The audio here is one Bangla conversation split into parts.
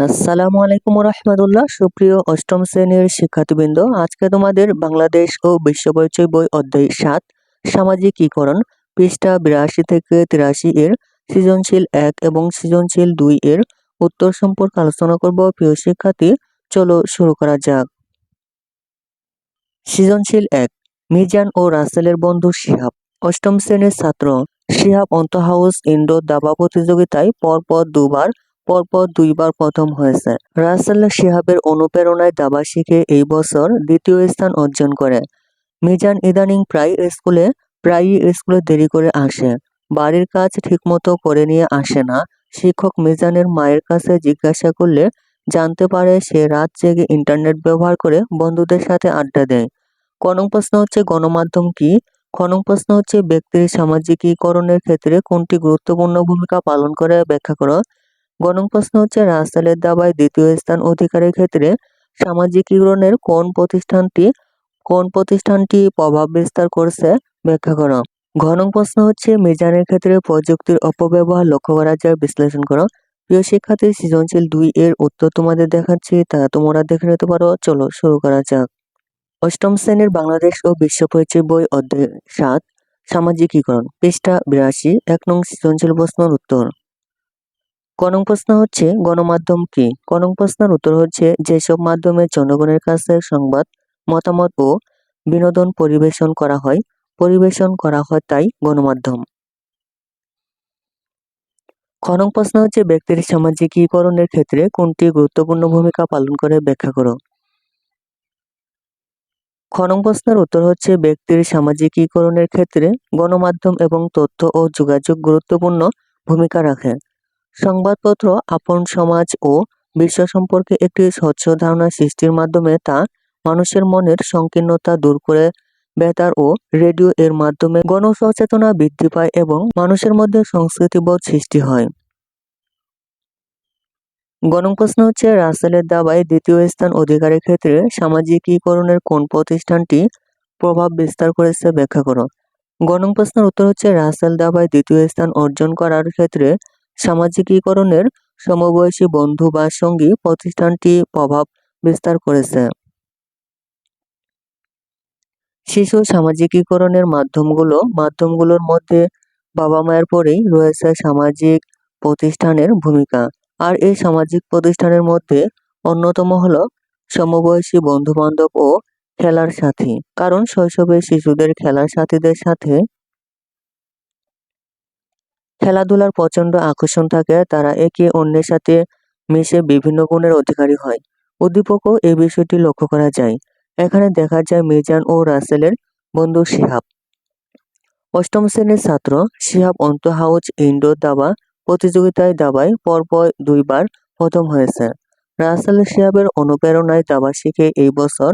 আসসালামু আলাইকুম রহমতুল্লাহ সুপ্রিয় অষ্টম শ্রেণির শিক্ষার্থীবৃন্দ, আজকে তোমাদের বাংলাদেশ ও বিশ্ব পরিচয় বই অধ্যায় সাত, সামাজিকীকরণ, পৃষ্ঠা বিরাশি থেকে তিরাশি এর সৃজনশীল এক এবং সৃজনশীল দুই এর উত্তর সম্পর্কে আলোচনা করব। প্রিয় শিক্ষার্থী, চলো শুরু করা যাক। সৃজনশীল এক, মিজান ও রাসেলের বন্ধু শিহাব। অষ্টম শ্রেণির ছাত্র শিহাব অন্ত হাউস ইনডোর দাবা প্রতিযোগিতায় পরপর দুবার পরপর দুইবার প্রথম হয়েছে। রাসেল শিহাবের অনুপ্রেরণায় দাবা শিখে এই বছর দ্বিতীয় স্থান অর্জন করে। মিজান ইদানিং প্রায় স্কুলে, প্রায়ই স্কুলে দেরি করে আসে। বাড়ির কাজ ঠিকমতো করে নিয়ে আসে না। শিক্ষক মিজানের মায়ের কাছে জিজ্ঞাসা করলে জানতে পারে সে রাত জেগে ইন্টারনেট ব্যবহার করে বন্ধুদের সাথে আড্ডা দেয়। কনং প্রশ্ন হচ্ছে গণমাধ্যম কি? খনং প্রশ্ন হচ্ছে ব্যক্তির সামাজিকীকরণের ক্ষেত্রে কোনটি গুরুত্বপূর্ণ ভূমিকা পালন করে? ব্যাখ্যা করো। গণং প্রশ্ন হচ্ছে রাস্তালের দাবায় দ্বিতীয় স্থান অধিকারের ক্ষেত্রে সামাজিকীকরণের কোন প্রতিষ্ঠানটি কোন প্রতিষ্ঠানটি প্রভাব বিস্তার করছে ব্যাখ্যা করো। ঘনং প্রশ্ন হচ্ছে, মিজানের ক্ষেত্রে প্রযুক্তির অপব্যবহার লক্ষ্য করা যায়, বিশ্লেষণ করো। প্রিয় শিক্ষার্থী, সৃজনশীল দুই এর উত্তর তোমাদের দেখাচ্ছি, তা তোমরা দেখে নিতে পারো। চলো শুরু করা যাক। অষ্টম শ্রেণির বাংলাদেশ ও বিশ্ব পরিচয় বই অধ্যায় সাত, সামাজিকীকরণ, পৃষ্ঠা বিরাশি, এক নং সৃজনশীল প্রশ্নের উত্তর। কনং প্রশ্ন হচ্ছে, গণমাধ্যম কি? কনং প্রশ্নের উত্তর হচ্ছে, যেসব মাধ্যমে জনগণের কাছে সংবাদ, মতামত ও বিনোদন পরিবেশন করা হয়, পরিবেশন করা হয় তাই গণমাধ্যম। খনং প্রশ্ন হচ্ছে, ব্যক্তির সামাজিকীকরণের ক্ষেত্রে কোনটি গুরুত্বপূর্ণ ভূমিকা পালন করে ব্যাখ্যা করো। খনং প্রশ্নের উত্তর হচ্ছে, ব্যক্তির সামাজিকীকরণের ক্ষেত্রে গণমাধ্যম এবং তথ্য ও যোগাযোগ গুরুত্বপূর্ণ ভূমিকা রাখে। সংবাদপত্র, আপন সমাজ ও বিশ্ব সম্পর্কে একটি স্বচ্ছ ধারণা সৃষ্টির মাধ্যমে তা মানুষের মনের সংকীর্ণতা দূর করে বেতার ও রেডিও এর মাধ্যমে গণসচেতনা বৃদ্ধি পায় এবং মানুষের মধ্যে সংস্কৃতিবোধ সৃষ্টি হয়। গণং প্রশ্ন হচ্ছে, রাসেলের দাবায় দ্বিতীয় স্থান অধিকারের ক্ষেত্রে সামাজিকীকরণের কোন প্রতিষ্ঠানটি প্রভাব বিস্তার করেছে ব্যাখ্যা করো। গণং প্রশ্নের উত্তর হচ্ছে, রাসেল দাবায় দ্বিতীয় স্থান অর্জন করার ক্ষেত্রে সামাজিকীকরণের সমবয়সী বন্ধু বা সঙ্গী প্রতিষ্ঠানটি প্রভাব বিস্তার করেছে। শিশু সামাজিকীকরণের মাধ্যমগুলো, মাধ্যমগুলোর মধ্যে বাবা মায়ের পরেই রয়েছে সামাজিক প্রতিষ্ঠানের ভূমিকা। আর এই সামাজিক প্রতিষ্ঠানের মধ্যে অন্যতম হল সমবয়সী বন্ধু বান্ধব ও খেলার সাথী। কারণ শৈশবে শিশুদের খেলার সাথীদের সাথে খেলাধুলার প্রচণ্ড আকর্ষণ থাকে, তারা একে অন্যের সাথে মিশে বিভিন্ন গুণের অধিকারী হয়। উদ্দীপকও এই বিষয়টি লক্ষ্য করা যায়। এখানে দেখা যায় মিজান ও রাসেলের বন্ধু শিহাব। অষ্টম শ্রেণির ছাত্র শিহাব অন্ত হাউস ইনডোর দাবা প্রতিযোগিতায় দাবায় পরপর দুইবার প্রথম হয়েছে। রাসেল শিহাবের অনুপ্রেরণায় দাবা শিখে এই বছর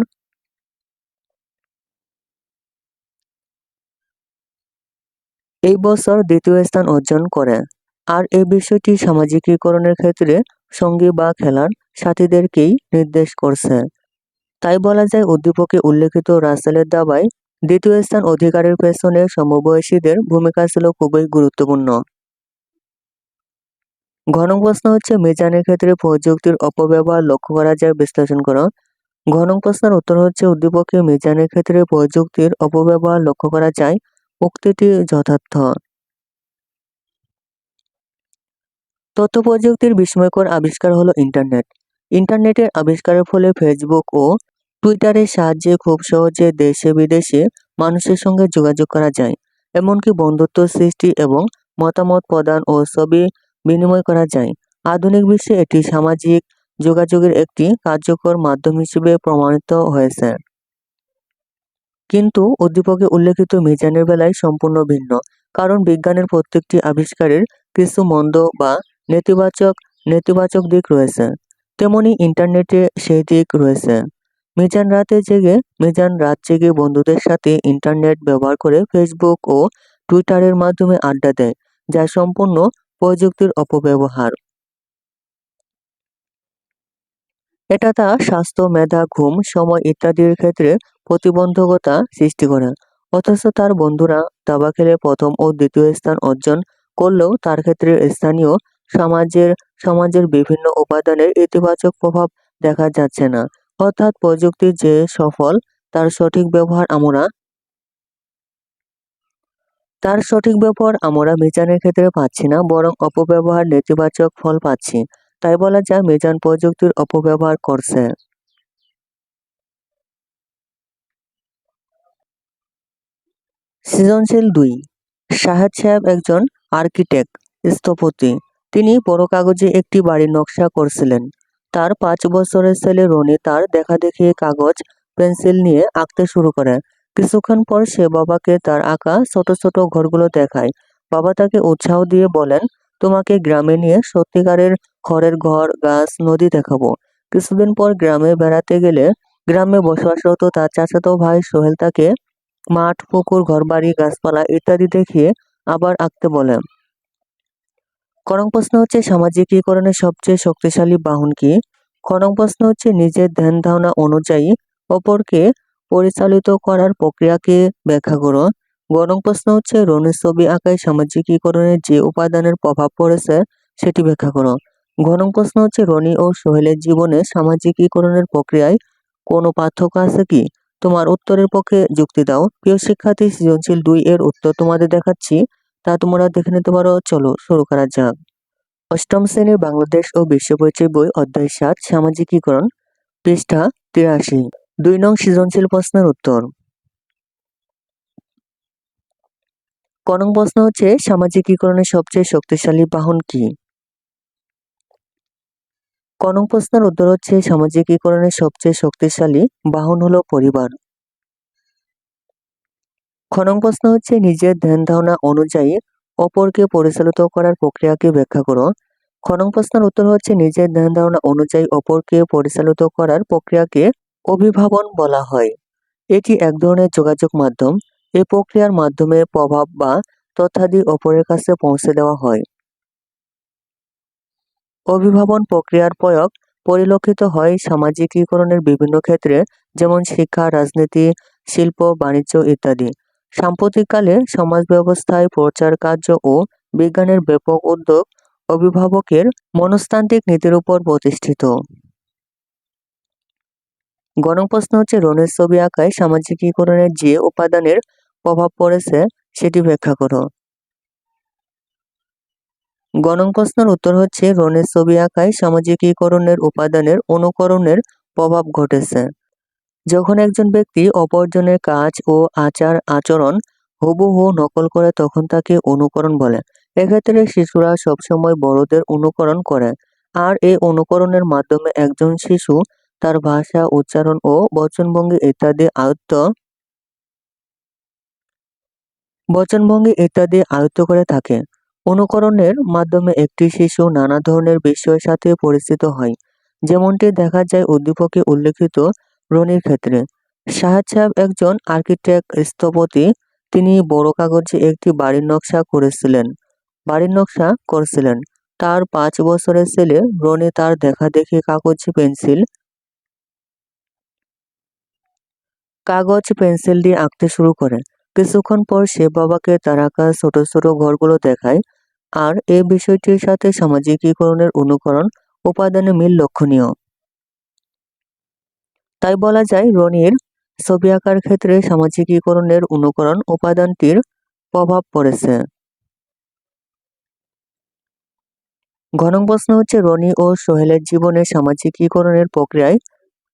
এই বছর দ্বিতীয় স্থান অর্জন করে। আর এই বিষয়টি সামাজিকীকরণের ক্ষেত্রে সঙ্গী বা খেলার সাথীদেরকেই নির্দেশ করছে। তাই বলা যায়, উদ্দীপকে উল্লেখিত রাসেলের দাবায় দ্বিতীয় স্থান অধিকারের পেছনে সমবয়সীদের ভূমিকা ছিল খুবই গুরুত্বপূর্ণ। ঘন প্রশ্ন হচ্ছে, মিজানের ক্ষেত্রে প্রযুক্তির অপব্যবহার লক্ষ্য করা যায় বিশ্লেষণ করো। ঘন প্রশ্নের উত্তর হচ্ছে, উদ্দীপকে মিজানের ক্ষেত্রে প্রযুক্তির অপব্যবহার লক্ষ্য করা যায় উক্তিটি যথার্থ। তথ্য প্রযুক্তির বিস্ময়কর আবিষ্কার হলো ইন্টারনেট। ইন্টারনেটের আবিষ্কারের ফলে ফেসবুক ও টুইটারের সাহায্যে খুব সহজে দেশে বিদেশে মানুষের সঙ্গে যোগাযোগ করা যায়। এমনকি বন্ধুত্ব সৃষ্টি এবং মতামত প্রদান ও ছবি বিনিময় করা যায়। আধুনিক বিশ্বে এটি সামাজিক যোগাযোগের একটি কার্যকর মাধ্যম হিসেবে প্রমাণিত হয়েছে। কিন্তু উদ্দীপকে উল্লেখিত মিজানের বেলায় সম্পূর্ণ ভিন্ন, কারণ বিজ্ঞানের প্রত্যেকটি আবিষ্কারের কিছু মন্দ বা নেতিবাচক নেতিবাচক দিক রয়েছে। তেমনি ইন্টারনেটে সেই দিক রয়েছে। মিজান রাতে জেগে, মিজান রাত জেগে বন্ধুদের সাথে ইন্টারনেট ব্যবহার করে ফেসবুক ও টুইটারের মাধ্যমে আড্ডা দেয়, যা সম্পূর্ণ প্রযুক্তির অপব্যবহার। এটা তা স্বাস্থ্য, মেধা, ঘুম, সময় ইত্যাদির ক্ষেত্রে প্রতিবন্ধকতা সৃষ্টি করে। অথচ তার বন্ধুরা দাবা খেলে প্রথম ও দ্বিতীয় স্থান অর্জন করলেও তার ক্ষেত্রে স্থানীয় সমাজের সমাজের বিভিন্ন উপাদানের ইতিবাচক প্রভাব দেখা যাচ্ছে না। অর্থাৎ প্রযুক্তির যে সফল, তার সঠিক ব্যবহার আমরা, তার সঠিক ব্যবহার আমরা মিজানের ক্ষেত্রে পাচ্ছি না, বরং অপব্যবহার নেতিবাচক ফল পাচ্ছি। তাই বলা যায় মিজান প্রযুক্তির অপব্যবহার করছে। সৃজনশীল দুই। শাহেদ সাহেব একজন আর্কিটেক্ট, স্থপতি। তিনি বড় কাগজে একটি বাড়ির নকশা করছিলেন। তার পাঁচ বছরের ছেলে রনি তার দেখা দেখি কাগজ, পেন্সিল নিয়ে আঁকতে শুরু করে। কিছুক্ষণ পর সে বাবাকে তার আঁকা ছোট ছোট ঘরগুলো দেখায়। বাবা তাকে উৎসাহ দিয়ে বলেন, তোমাকে গ্রামে নিয়ে সত্যিকারের খড়ের ঘর, গাছ, নদী দেখাবো। কিছুদিন পর গ্রামে বেড়াতে গেলে গ্রামে বসবাসরত তার চাচাতো ভাই সোহেল তাকে মাঠ, পুকুর, ঘরবাড়ি, গাছপালা ইত্যাদি দেখিয়ে আবার আঁকতে বলে। করং প্রশ্ন হচ্ছে সামাজিকীকরণের সবচেয়ে শক্তিশালী বাহন কি? খনং প্রশ্ন হচ্ছে, নিজের ধ্যান ধারণা অনুযায়ী অপরকে পরিচালিত করার প্রক্রিয়াকে ব্যাখ্যা করো। গরম প্রশ্ন হচ্ছে রনির ছবি আঁকায় সামাজিকীকরণের যে উপাদানের প্রভাব পড়েছে সেটি ব্যাখ্যা করো। গরম প্রশ্ন হচ্ছে রনি ও সোহেলের জীবনে সামাজিকীকরণের প্রক্রিয়ায় কোনো পার্থক্য আছে কি? তোমার উত্তরের পক্ষে যুক্তি দাও। প্রিয় শিক্ষার্থী, সৃজনশীল দুই এর উত্তর তোমাদের দেখাচ্ছি। তা তোমরা দেখে নিতে পারো। চলো শুরু করা যাক। অষ্টম শ্রেণির বাংলাদেশ ও বিশ্ব পরিচয় বই অধ্যায় সাত, সামাজিকীকরণ, পৃষ্ঠা তিরাশি। দুই নং সৃজনশীল প্রশ্নের উত্তর। কনং প্রশ্ন হচ্ছে, সামাজিকীকরণের সবচেয়ে শক্তিশালী বাহন কি? কনং প্রশ্নের উত্তর হচ্ছে, সামাজিকীকরণের সবচেয়ে শক্তিশালী বাহন হলো পরিবার। খনং প্রশ্ন হচ্ছে নিজের ধ্যান ধারণা অনুযায়ী অপরকে পরিচালিত করার প্রক্রিয়াকে ব্যাখ্যা করো খনং প্রশ্নের উত্তর হচ্ছে নিজের ধ্যান ধারণা অনুযায়ী অপরকে পরিচালিত করার প্রক্রিয়াকে অভিভাবন বলা হয়। এটি এক ধরনের যোগাযোগ মাধ্যম। এই প্রক্রিয়ার মাধ্যমে প্রভাব বা তথ্যাদি অপরের কাছে পৌঁছে দেওয়া হয়। অভিভাবন প্রক্রিয়ার প্রয়োগ পরিলক্ষিত হয় সামাজিকীকরণের বিভিন্ন ক্ষেত্রে, যেমন শিক্ষা, রাজনীতি, শিল্প, বাণিজ্য ইত্যাদি। সাম্প্রতিককালে সমাজ ব্যবস্থায় প্রচার কার্য ও বিজ্ঞানের ব্যাপক উদ্যোগ অভিভাবকের মনস্তান্ত্রিক নীতির উপর প্রতিষ্ঠিত। গণপ্রশ্ন হচ্ছে রনের ছবি আঁকায় সামাজিকীকরণের যে উপাদানের প্রভাব পড়েছে, সেটি ব্যাখ্যা করো। গণং প্রশ্নের উত্তর হচ্ছে, রনের ছবি আঁকায় সামাজিকীকরণের উপাদানের অনুকরণের প্রভাব ঘটেছে। যখন একজন ব্যক্তি অপরজনের কাজ ও আচার আচরণ হুবহু নকল করে, তখন তাকে অনুকরণ বলে। এক্ষেত্রে শিশুরা সবসময় বড়দের অনুকরণ করে আর এই অনুকরণের মাধ্যমে একজন শিশু তার ভাষা, উচ্চারণ ও বচনভঙ্গি ইত্যাদি আয়ত্ত বচনভঙ্গি ইত্যাদি আয়ত্ত করে থাকে। অনুকরণের মাধ্যমে একটি শিশু নানা ধরনের বিষয়ের সাথে পরিচিত হয়। যেমনটি দেখা যায় উদ্দীপকে উল্লেখিত রনির ক্ষেত্রে। শাহাদ সাহেব একজন আর্কিটেক্ট স্থপতি। তিনি বড় কাগজে একটি বাড়ির নকশা করেছিলেন। বাড়ির নকশা করেছিলেন। তার পাঁচ বছরের ছেলে রনি তার দেখা দেখে কাগজে, পেন্সিল কাগজ, পেন্সিল দিয়ে আঁকতে শুরু করে। কিছুক্ষণ পর সে বাবাকে তার আঁকা ছোট ছোট ঘরগুলো দেখায় আর এই বিষয়টির সাথে সামাজিকীকরণের অনুকরণ উপাদানে মিল লক্ষণীয়। তাই বলা যায়, রনির ছবি আঁকার ক্ষেত্রে সামাজিকীকরণের অনুকরণ উপাদানটির প্রভাব পড়েছে। ঘন প্রশ্ন হচ্ছে, রনি ও সোহেলের জীবনে সামাজিকীকরণের প্রক্রিয়ায়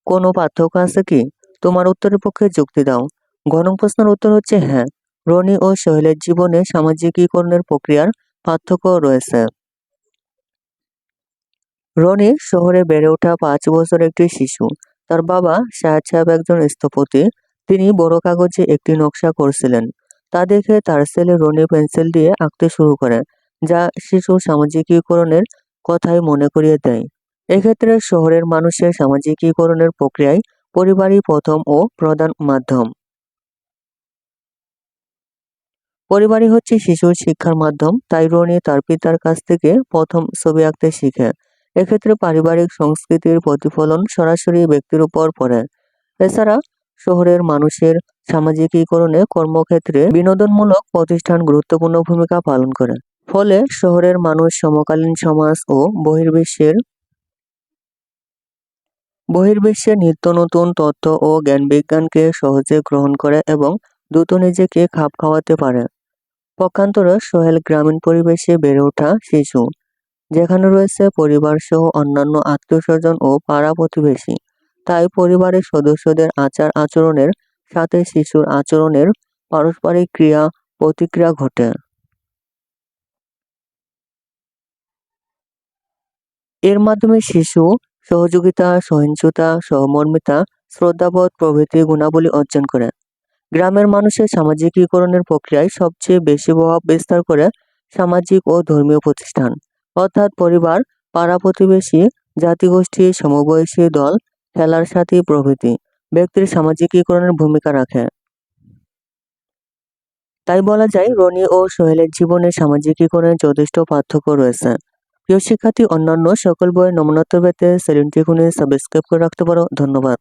কোনো পার্থক্য আছে কি? তোমার উত্তরের পক্ষে যুক্তি দাও। ঘন প্রশ্নের উত্তর হচ্ছে হ্যাঁ। রনি ও সোহেলের জীবনে সামাজিকীকরণের প্রক্রিয়ার পার্থক্য রয়েছে। রনি শহরে বেড়ে ওঠা পাঁচ বছর একটি শিশু। তার বাবা শাহেদ সাহেব একজন স্থপতি। তিনি বড় কাগজে একটি নকশা করছিলেন। তা দেখে তার ছেলে রনি পেন্সিল দিয়ে আঁকতে শুরু করে, যা শিশু সামাজিকীকরণের কথাই মনে করিয়ে দেয়। এক্ষেত্রে শহরের মানুষের সামাজিকীকরণের প্রক্রিয়ায় পরিবারই প্রথম ও প্রধান মাধ্যম। পরিবারই হচ্ছে শিশুর শিক্ষার মাধ্যম, তাই রনি তার পিতার কাছ থেকে প্রথম ছবি আঁকতে শিখে। এক্ষেত্রে পারিবারিক সংস্কৃতির প্রতিফলন সরাসরি ব্যক্তির উপর পড়ে। এছাড়া শহরের মানুষের সামাজিকীকরণে কর্মক্ষেত্রে বিনোদনমূলক প্রতিষ্ঠান গুরুত্বপূর্ণ ভূমিকা পালন করে। ফলে শহরের মানুষ সমকালীন সমাজ ও বহির্বিশ্বের বহির্বিশ্বের নিত্য নতুন তথ্য ও জ্ঞান-বিজ্ঞানকে সহজে গ্রহণ করে এবং দ্রুত নিজেকে খাপ খাওয়াতে পারে। পক্ষান্তরে সোহেল গ্রামীণ পরিবেশে বেড়ে ওঠা শিশু, যেখানে রয়েছে পরিবার সহ অন্যান্য আত্মীয়স্বজন ও পাড়া-প্রতিবেশী, তাই পরিবারের সদস্যদের আচার-আচরণের সাথে শিশুর আচরণের পারস্পরিক ক্রিয়া-প্রতিক্রিয়া ঘটে। এর মাধ্যমে শিশু সহযোগিতা, সহিংসতা, সহমর্মিতা, শ্রদ্ধাবোধ প্রভৃতি গুণাবলী অর্জন করে। গ্রামের মানুষের সামাজিকীকরণের প্রক্রিয়ায় সবচেয়ে বেশি প্রভাব বিস্তার করে সামাজিক ও ধর্মীয় প্রতিষ্ঠান, অর্থাৎ পরিবার, পাড়া-প্রতিবেশী, জাতিগোষ্ঠী, সমবয়সী দল, খেলার সাথী প্রভৃতি ব্যক্তির সামাজিকীকরণের ভূমিকা রাখে। তাই বলা যায় রনি ও সোহেলের জীবনে সামাজিকীকরণের যথেষ্ট পার্থক্য রয়েছে। প্রিয় শিক্ষার্থী অন্যান্য সকল বইয়ের নমুনোত্তর পেতে এখনই সাবস্ক্রাইব করে রাখতে পারো ধন্যবাদ